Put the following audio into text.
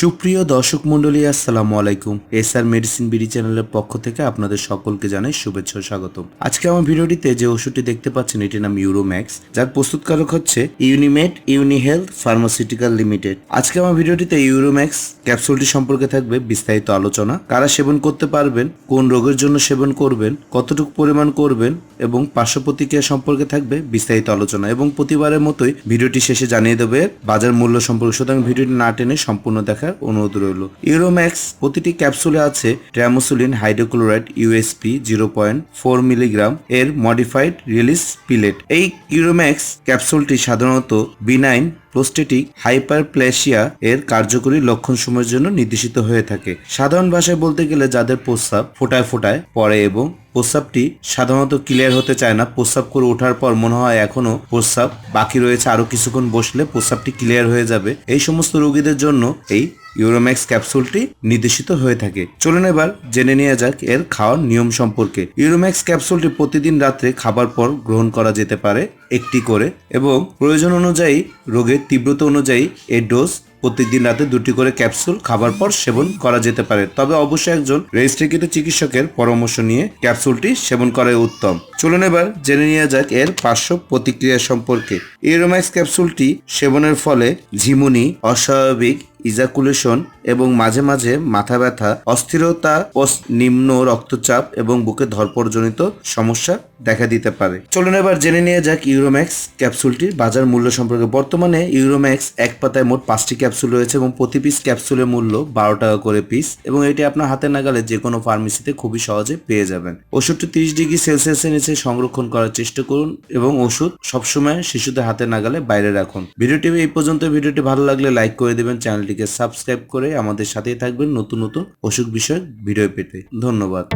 সুপ্রিয় দর্শক মন্ডলী আসসালামু আলাইকুম। এস আর মেডিসিন বিডি চ্যানেলের পক্ষ থেকে আপনাদের সকলকে জানাই শুভেচ্ছা ও স্বাগতম। আজকে আমার ভিডিওটিতে যে ওষুধটি দেখতে পাচ্ছেন, এটির নাম ইউরোম্যাক্স যার প্রস্তুতকারক হচ্ছে Unimed Uni Health Pharmaceutical Limited আজকে আমার ভিডিওটিতে ইউরোম্যাক্স ক্যাপসুলটি সম্পর্কে থাকবে বিস্তারিত আলোচনা। কারা সেবন করতে পারবেন, কোন রোগের জন্য সেবন করবেন, কতটুকু পরিমাণ করবেন এবং পার্শ্ব প্রতিক্রিয়া সম্পর্কে থাকবে বিস্তারিত আলোচনা। এবং প্রতিবারের মতোই ভিডিওটি শেষে জানিয়ে দেবে বাজার মূল্য সম্পর্কে। সুতরাং ভিডিওটি না টেনে সম্পূর্ণ দেখার অনুরোধ রইল। ইউরোম্যাক্স প্রতিটি ক্যাপসুলে আছে tamsulosin hydrochloride USP zero point four milligram এর মডিফাইড রিলিজ পিলেট এই ইউরোম্যাক্স ক্যাপসুলটি সাধারণত বিনাইন প্রোস্টেটিক হাইপারপ্লেশিয়া এর কার্যকরী লক্ষণসমূহের জন্য নির্দেশিত হয়ে থাকে। সাধারণ ভাষায় বলতে গেলে যাদের প্রস্রাব ফোটায় ফোটায় পড়ে এবং প্রস্রাবটি সাধারণত ক্লিয়ার হতে চায় না, প্রস্রাব করে ওঠার পর মনে হয় এখনও প্রস্রাব বাকি রয়েছে, আরও কিছুক্ষণ বসলে প্রস্রাবটি ক্লিয়ার হয়ে যাবে। এই সমস্ত রোগীদের জন্য এই ইউরোম্যাক্স ক্যাপসুলটি নির্দেশিত হয়ে থাকে। চলুন এবার জেনে নেওয়া যাক এর খাওয়ার নিয়ম সম্পর্কে। ইউরোম্যাক্স ক্যাপসুলটি প্রতিদিন রাত্রে খাবার পর গ্রহণ করা যেতে পারে একটি করে এবং প্রয়োজন অনুযায়ী, রোগের তীব্রতা অনুযায়ী এর ডোজ প্রত্যেকদিন রাতে দুটি করে ক্যাপসুল খাবার পর সেবন করা যেতে পারে। তবে অবশ্যই একজন রেজিস্ট্রিকৃত চিকিৎসকের পরামর্শ নিয়ে ক্যাপসুলটি সেবন করাই উত্তম। চলুন এবার জেনে নেওয়া যাক এর পার্শ্ব প্রতিক্রিয়া সম্পর্কে। ইউরোম্যাক্স ক্যাপসুলটি সেবনের ফলে ঝিমুনি, অস্বাভাবিক ইজাকুলেশন এবং মাঝে মাঝে মাথা ব্যথা, অস্থিরতা ও নিম্ন রক্তচাপ এবং বুকে ধরপড়জনিত সমস্যা দেখা দিতে পারে। চলুন এবার জেনে নিয়ে যাক ইউরোম্যাক্স ক্যাপসুলটির বাজার মূল্য সম্পর্কে। বর্তমানে ইউরোম্যাক্স এক পাতায় মোট পাঁচটি ক্যাপসুল রয়েছে এবং প্রতি পিস ক্যাপসুলের মূল্য বারো টাকা করে পিস এবং এটি আপনার হাতে নাগালে যে কোনো ফার্মেসিতে খুবই সহজে পেয়ে যাবেন। ওষুধটি তিরিশ ডিগ্রি সেলসিয়াসের নিচে সংরক্ষণ করার চেষ্টা করুন এবং ওষুধ সবসময় শিশুদের হাতে নাগালে বাইরে রাখুন। ভিডিওটি এই পর্যন্ত। ভিডিওটি ভালো লাগলে লাইক করে দেবেন, চ্যানেলটিকে সাবস্ক্রাইব করে আমাদের সাথেই থাকবেন নতুন নতুন অসুখ বিষয়ক ভিডিও পেতে। ধন্যবাদ।